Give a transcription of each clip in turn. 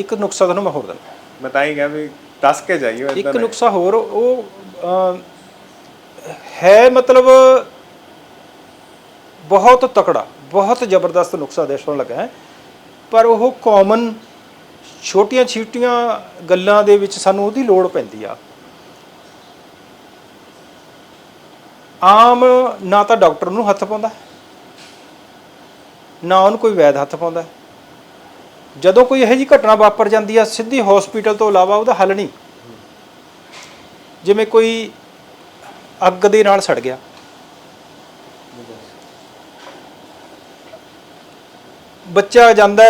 ਇੱਕ ਨੁਕਸਾ ਤੁਹਾਨੂੰ ਮੈਂ ਹੋਰ ਦਿੰਦਾ ਮੈਂ ਤਾਂ ਹੀ ਕਿਹਾ ਵੀ ਦੱਸ ਕੇ ਜਾਈਓ ਇੱਕ ਇਦਾਂ ਨੁਕਸਾ ਹੋਰ ਉਹ ਅਮ, ਹੈ ਮਤਲਬ ਬਹੁਤ ਤਕੜਾ ਬਹੁਤ ਜ਼ਬਰਦਸਤ ਨੁਕਸਾ ਦੇਸ਼ੋਂ ਲੱਗਾ ਹੈ। ਪਰ ਉਹ ਕਾਮਨ ਛੋਟੀਆਂ ਛੀਟੀਆਂ ਗੱਲਾਂ ਦੇ ਵਿੱਚ ਸਾਨੂੰ ਉਹਦੀ ਲੋੜ ਪੈਂਦੀ ਆ। ਆਮ ਨਾ ਤਾਂ ਡਾਕਟਰ ਨੂੰ ਹੱਥ ਪਾਉਂਦਾ ਨਾ ਉਹਨੂੰ ਕੋਈ ਵੈਦ ਹੱਥ ਪਾਉਂਦਾ। ਜਦੋਂ ਕੋਈ ਇਹੋ ਜਿਹੀ ਘਟਨਾ ਵਾਪਰ ਜਾਂਦੀ ਆ, ਸਿੱਧੀ ਹਸਪੀਟਲ ਤੋਂ ਇਲਾਵਾ ਉਹਦਾ ਹੱਲ ਨਹੀਂ। ਜਿਵੇਂ ਕੋਈ ਅੱਗ ਦੇ ਨਾਲ ਸੜ ਗਿਆ। ਬੱਚਾ ਜਾਂਦਾ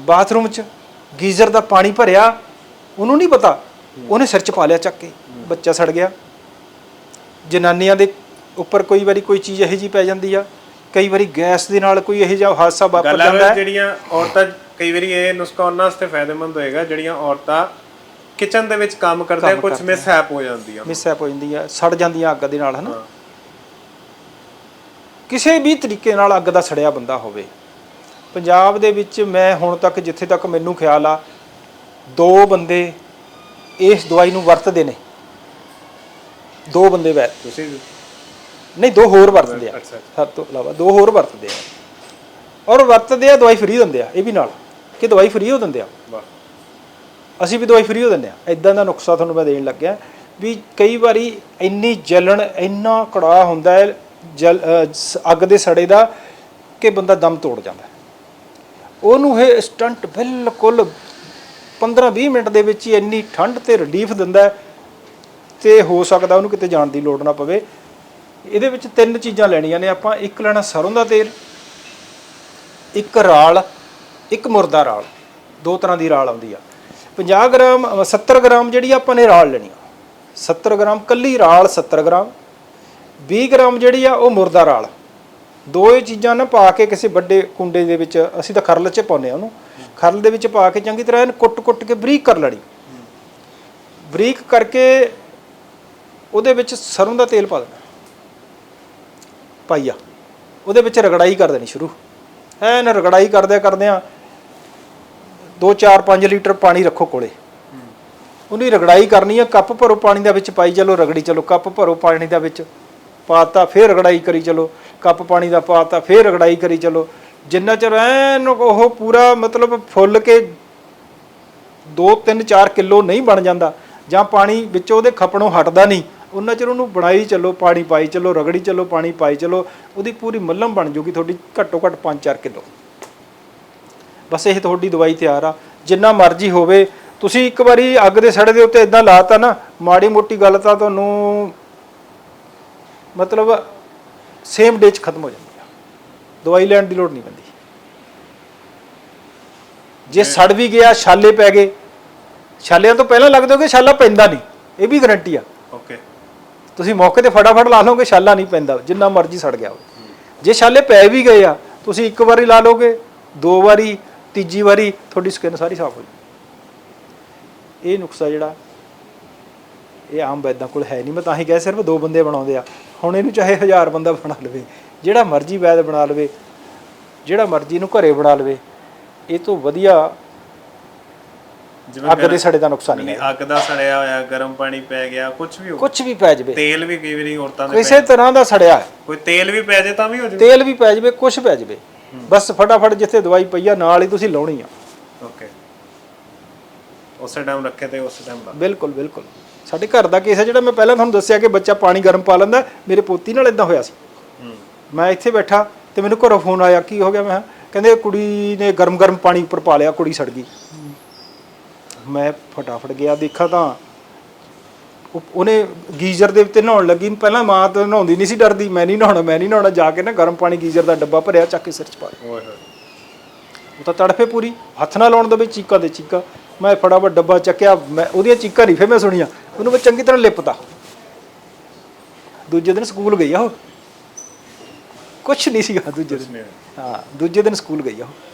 ਬਾਥਰੂਮ 'ਚ, ਗੀਜ਼ਰ ਦਾ ਪਾਣੀ ਭਰਿਆ, ਉਹਨੂੰ ਨਹੀਂ ਪਤਾ। ਉਹਨੇ ਸਿਰ 'ਚ ਪਾ ਲਿਆ ਚੱਕ ਕੇ, ਬੱਚਾ ਸੜ ਗਿਆ। ਜਨਾਨੀਆਂ ਦੇ ਉੱਪਰ ਕੋਈ ਵਾਰੀ ਕੋਈ ਚੀਜ਼ ਇਹੋ ਜਿਹੀ ਪੈ ਜਾਂਦੀ ਆ। ਕਈ ਵਾਰੀ ਗੈਸ ਦੇ ਨਾਲ ਕੋਈ ਇਹੋ ਜਿਹਾ ਹਾਦਸਾ ਵਾਪਰ ਜਾਂਦਾ ਹੈ। ਜਿਹੜੀਆਂ ਔਰਤਾਂ ਕਈ ਵਾਰੀ ਇਹ ਨੁਸਖਾ ਉਹਨਾਂ ਵਾਸਤੇ ਫਾਇਦੇਮੰਦ ਹੋਏਗਾ ਜਿਹੜੀਆਂ ਔਰਤਾਂ ਕਿਚਨ ਦੇ ਵਿੱਚ ਕੰਮ ਕਰਦੇ ਆ ਕੁਝ ਮਿਸਹੈਪ ਹੋ ਜਾਂਦੀਆਂ। ਮਿਸਹੈਪ ਹੋ ਜਾਂਦੀ ਆ ਸੜ ਜਾਂਦੀਆਂ ਅੱਗ ਦੇ ਨਾਲ ਹਨਾ? ਕਿਸੇ ਵੀ ਤਰੀਕੇ ਨਾਲ ਅੱਗ ਦਾ ਸੜਿਆ ਬੰਦਾ ਹੋਵੇ। ਪੰਜਾਬ ਦੇ ਵਿੱਚ ਮੈਂ ਹੁਣ ਤੱਕ ਜਿੱਥੇ ਤੱਕ ਮੈਨੂੰ ਖਿਆਲ ਆ ਦੋ ਬੰਦੇ ਇਸ ਦਵਾਈ ਨੂੰ ਵਰਤਦੇ ਨੇ। ਦੋ ਬੰਦੇ ਵੈ ਤੁਸੀਂ ਨਹੀਂ ਦੋ ਹੋਰ ਵਰਤਦੇ ਆ। ਸਭ ਤੋਂ ਇਲਾਵਾ ਦੋ ਹੋਰ ਵਰਤਦੇ ਆ। ਔਰ ਵਰਤਦੇ ਆ ਦਵਾਈ ਫ੍ਰੀ ਦਿੰਦੇ ਆ ਇਹ ਵੀ ਨਾਲ। ਕਿ ਦਵਾਈ ਫ੍ਰੀ ਹੋ ਦਿੰਦੇ ਆ। ਵਾਹ। ਅਸੀਂ ਵੀ ਦਵਾਈ ਫ੍ਰੀ ਹੋ ਦਿੰਦੇ ਆ। ਇਦਾਂ ਦਾ ਨੁਕਸਾ ਤੁਹਾਨੂੰ ਮੈਂ ਦੇਣ ਲੱਗਿਆ ਵੀ ਕਈ ਵਾਰੀ ਇੰਨੀ ਜਲਣ ਇੰਨਾ ਕੜਾਹ ਹੁੰਦਾ ਹੈ ਜਲ ਅੱਗ ਦੇ ਸੜੇ ਦਾ ਕਿ ਬੰਦਾ ਦਮ ਤੋੜ ਜਾਂਦਾ। ਉਹਨੂੰ ਇਹ ਸਟੰਟ ਬਿਲਕੁਲ 15-20 ਮਿੰਟ ਦੇ ਵਿੱਚ ਹੀ ਇੰਨੀ ਠੰਡ ਤੇ ਰਿਲੀਫ ਦਿੰਦਾ ਤੇ ਹੋ ਸਕਦਾ ਉਹਨੂੰ ਕਿਤੇ ਜਾਣ ਦੀ ਲੋੜ ਨਾ ਪਵੇ। ਇਹਦੇ ਵਿੱਚ ਤਿੰਨ ਚੀਜ਼ਾਂ ਲੈਣੀਆਂ ਨੇ ਆਪਾਂ ਇੱਕ ਲੈਣਾ ਸਰੋਂ ਦਾ ਤੇਲ ਇੱਕ ਰਾਲ ਇੱਕ ਮੁਰਦਾ ਰਾਲ। ਦੋ ਤਰ੍ਹਾਂ ਦੀ ਰਾਲ ਆਉਂਦੀ ਆ। 50 ਗ੍ਰਾਮ ਅ, 70 ਗ੍ਰਾਮ ਜਿਹੜੀ ਆਪਾਂ ਨੇ ਰਾਲ ਲੈਣੀ ਆ। 70 ਗ੍ਰਾਮ ਕੱਲੀ ਰਾਲ 70 ਗ੍ਰਾਮ। 20 ਗ੍ਰਾਮ ਜਿਹੜੀ ਆ ਉਹ ਮੁਰਦਾ ਰਾਲ। ਦੋ ਇਹ ਚੀਜ਼ਾਂ ਨਾ ਪਾ ਕੇ ਕਿਸੇ ਵੱਡੇ ਕੁੰਡੇ ਦੇ ਵਿੱਚ ਅਸੀਂ ਤਾਂ ਖਰਲ 'ਚ ਪਾਉਂਦੇ ਆ ਉਹਨੂੰ। ਖਰਲ ਦੇ ਵਿੱਚ ਪਾ ਕੇ ਚੰਗੀ ਤਰ੍ਹਾਂ ਇਹਨੂੰ ਕੁੱਟ-ਕੁੱਟ ਕੇ ਬਰੀਕ ਕਰ ਲੈਣੀ। ਬਰੀਕ ਕਰਕੇ ਉਹਦੇ ਵਿੱਚ ਸਰੋਂ ਦਾ ਤੇਲ ਪਾ ਦੇਣਾ। ਪਾਈਆ ਉਹਦੇ ਵਿੱਚ ਰਗੜਾਈ ਕਰ ਦੇਣੀ ਸ਼ੁਰੂ। ਐਨ ਰਗੜਾਈ ਕਰਦਿਆਂ ਕਰਦਿਆਂ 2 4 5 ਲੀਟਰ ਪਾਣੀ ਰੱਖੋ ਕੋਲੇ। ਉਹਦੀ ਰਗੜਾਈ ਕਰਨੀ ਆ, ਕੱਪ ਭਰੋ ਪਾਣੀ ਦੇ ਵਿੱਚ ਪਾਈ ਚਲੋ, ਰਗੜੀ ਚਲੋ, ਕੱਪ ਭਰੋ ਪਾਣੀ ਦੇ ਵਿੱਚ ਪਾਤਾ, ਫਿਰ ਰਗੜਾਈ ਕਰੀ ਚਲੋ, ਕੱਪ ਪਾਣੀ ਦਾ ਪਾਤਾ, ਫਿਰ ਰਗੜਾਈ ਕਰੀ ਚਲੋ। ਜਿੰਨਾ ਚਿਰ ਐਨ ਉਹ ਪੂਰਾ ਮਤਲਬ ਫੁੱਲ ਕੇ 2 3 4 ਕਿਲੋ ਨਹੀਂ ਬਣ ਜਾਂਦਾ ਜਾਂ ਪਾਣੀ ਵਿੱਚ ਉਹਦੇ ਖਪਣੋਂ ਹਟਦਾ ਨਹੀਂ ਉਹਨਾਂ ਚਿਰ ਉਹਨੂੰ ਬਣਾਈ ਚੱਲੋ, ਪਾਣੀ ਪਾਈ ਚੱਲੋ, ਰਗੜੀ ਚੱਲੋ, ਪਾਣੀ ਪਾਈ ਚੱਲੋ, ਉਹਦੀ ਪੂਰੀ ਮੱਲਮ ਬਣ ਜੂਗੀ ਤੁਹਾਡੀ ਘੱਟੋ ਘੱਟ 5-4 ਕਿਲੋ। ਬਸ ਇਹ ਤੁਹਾਡੀ ਦਵਾਈ ਤਿਆਰ ਆ। ਜਿੰਨਾ ਮਰਜ਼ੀ ਹੋਵੇ, ਤੁਸੀਂ ਇੱਕ ਵਾਰੀ ਅੱਗ ਦੇ ਸੜੇ ਦੇ ਉੱਤੇ ਇਦਾਂ ਲਾਤਾ ਨਾ, ਮਾੜੀ ਮੋਟੀ ਗੱਲ ਤਾਂ ਤੁਹਾਨੂੰ ਮਤਲਬ ਸੇਮ ਡੇ 'ਚ ਖਤਮ ਹੋ ਜਾਂਦੀ ਆ। ਦਵਾਈ ਲੈਣ ਦੀ ਲੋੜ ਨਹੀਂ ਪੈਂਦੀ। ਜੇ ਸੜ ਵੀ ਗਿਆ, ਛਾਲੇ ਪੈ ਗਏ, ਛਾਲਿਆਂ ਤੋਂ ਪਹਿਲਾਂ ਲੱਗਦਾ ਕਿ ਛਾਲਾ ਪੈਂਦਾ ਨਹੀਂ। ਇਹ ਵੀ ਗਾਰੰਟੀ ਆ। ਤੁਸੀਂ ਮੌਕੇ ਤੇ ਫਟਾਫਟ ਲਾ ਲਓਗੇ, ਛਾਲਾ ਨਹੀਂ ਪੈਂਦਾ, ਜਿੰਨਾ ਮਰਜ਼ੀ ਸੜ ਗਿਆ ਹੋਵੇ। ਜੇ ਛਾਲੇ ਪੈ ਵੀ ਗਏ ਆ, ਤੁਸੀਂ ਇੱਕ ਵਾਰੀ ਲਾ ਲੋਗੇ ਦੋ ਵਾਰੀ, ਤੀਜੀ ਵਾਰੀ, ਤੁਹਾਡੀ ਸਕਿਨ ਸਾਰੀ ਸਾਫ਼ ਹੋ ਜਾਊ। ਇਹ ਨੁਕਸਾ ਜਿਹੜਾ, ਇਹ ਆਮ ਵੈਦਾਂ ਕੋਲ ਹੈ ਨਹੀਂ, ਮੈਂ ਤਾਂ ਹੀ ਕਿਹਾ ਸਿਰਫ ਦੋ ਬੰਦੇ ਬਣਾਉਂਦੇ ਆ। ਹੁਣ ਇਹਨੂੰ ਚਾਹੇ ਹਜ਼ਾਰ ਬੰਦਾ ਬਣਾ ਲਵੇ, ਜਿਹੜਾ ਮਰਜ਼ੀ ਵੈਦ ਬਣਾ ਲਵੇ, ਜਿਹੜਾ ਮਰਜ਼ੀ ਇਹਨੂੰ ਘਰੇ ਬਣਾ ਲਵੇ, ਇਹ ਤੋਂ ਵਧੀਆ ਜਿਵੇਂ ਅੱਗ ਦੇ ਸੜੇ ਦਾ ਨੁਕਸਾਨ ਨਹੀਂ ਅੱਗ ਦਾ ਸੜਿਆ ਹੋਇਆ ਗਰਮ ਪਾਣੀ ਪੈ ਗਿਆ ਕੁਝ ਵੀ ਹੋ ਕੁਝ ਵੀ ਪੈ ਜਾਵੇ। ਤੇਲ ਵੀ ਕਈ ਵਾਰੀ ਔਰਤਾਂ ਦੇ ਕਿਸੇ ਤਰ੍ਹਾਂ ਦਾ ਸੜਿਆ ਕੋਈ ਤੇਲ ਵੀ ਪੈ ਜੇ ਤਾਂ ਵੀ ਹੋ ਜਾਵੇ। ਤੇਲ ਵੀ ਪੈ ਜਾਵੇ ਕੁਝ ਪੈ ਜਾਵੇ। ਬਸ ਫਟਾਫਟ ਜਿੱਥੇ ਦਵਾਈ ਪਈ ਆ ਨਾਲ ਹੀ ਤੁਸੀਂ ਲਾਉਣੀ ਆ। ਓਕੇ ਉਸੇ ਟਾਈਮ ਰੱਖੇ ਤੇ ਉਸੇ ਟਾਈਮ ਲਾ। ਬਿਲਕੁਲ ਬਿਲਕੁਲ। ਸਾਡੇ ਘਰ ਦਾ ਕੇਸ ਹੈ ਜਿਹੜਾ ਮੈਂ ਪਹਿਲਾਂ ਤੁਹਾਨੂੰ ਦੱਸਿਆ ਕਿ ਬੱਚਾ ਪਾਣੀ ਗਰਮ ਪਾ ਲੈਂਦਾ ਮੇਰੇ ਪੋਤੀ ਨਾਲ ਇਦਾਂ ਹੋਇਆ ਸੀ। ਮੈਂ ਇੱਥੇ ਬੈਠਾ ਤੇ ਮੈਨੂੰ ਘਰੋਂ ਫੋਨ ਆਇਆ ਕੀ ਹੋ ਗਿਆ? ਮੈਂ ਕਿਹਾ, ਕਹਿੰਦੇ ਕੁੜੀ ਨੇ ਗਰਮ ਗਰਮ ਪਾਣੀ ਉੱਪਰ ਪਾ ਲਿਆ ਕੁੜੀ ਸੜ ਗਈ। ਮੈਂ ਫਟਾਫਟ ਗਿਆ ਦੇਖਾ ਤਾਂ। ਉਹ- ਉਹਨੇ ਗੀਜ਼ਰ ਦੇ ਉੱਤੇ ਨਹਾਉਣ ਲੱਗੀ। ਪਹਿਲਾਂ ਮਾਂ ਤਾਂ ਨਹਾਉਂਦੀ ਨਹੀਂ ਸੀ ਡਰਦੀ। ਮੈਂ ਨਹੀਂ ਨਹਾਉਣਾ ਮੈਂ ਨਹੀਂ ਨਹਾਉਣਾ। ਜਾ ਕੇ ਨਾ ਗਰਮ ਪਾਣੀ ਗੀਜ਼ਰ ਦਾ ਡੱਬਾ ਭਰਿਆ ਚੱਕ ਕੇ ਸਿਰ 'ਚ ਪਾ ਲਿਆ। ਓਏ ਹੋਏ। ਉਹ ਤਾਂ ਤੜਫੇ ਪੂਰੀ। ਹੱਥ ਨਾਲ ਲਾਉਣ ਦੇ ਵਿੱਚ ਚੀਕਾਂ ਦੇ ਚੀਕਾਂ। ਮੈਂ ਫਟਾਫਟ ਡੱਬਾ ਚੱਕਿਆ। ਮੈਂ ਉਹਦੀਆਂ ਚੀਕਾਂ ਨਹੀਂ ਫੇ ਮੈਂ ਸੁਣੀਆਂ। ਉਹਨੂੰ ਮੈਂ ਚੰਗੀ ਤਰ੍ਹਾਂ ਲਿਪਤਾ। ਦੂਜੇ ਦਿਨ ਸਕੂਲ ਗਈ ਆ ਉਹ। ਕੁਛ ਨਹੀਂ ਸੀਗਾ ਦੂਜੇ ਦਿਨ। ਹਾਂ ਦੂਜੇ ਦਿਨ ਸਕੂਲ ਗਈ ਆ ਉਹ।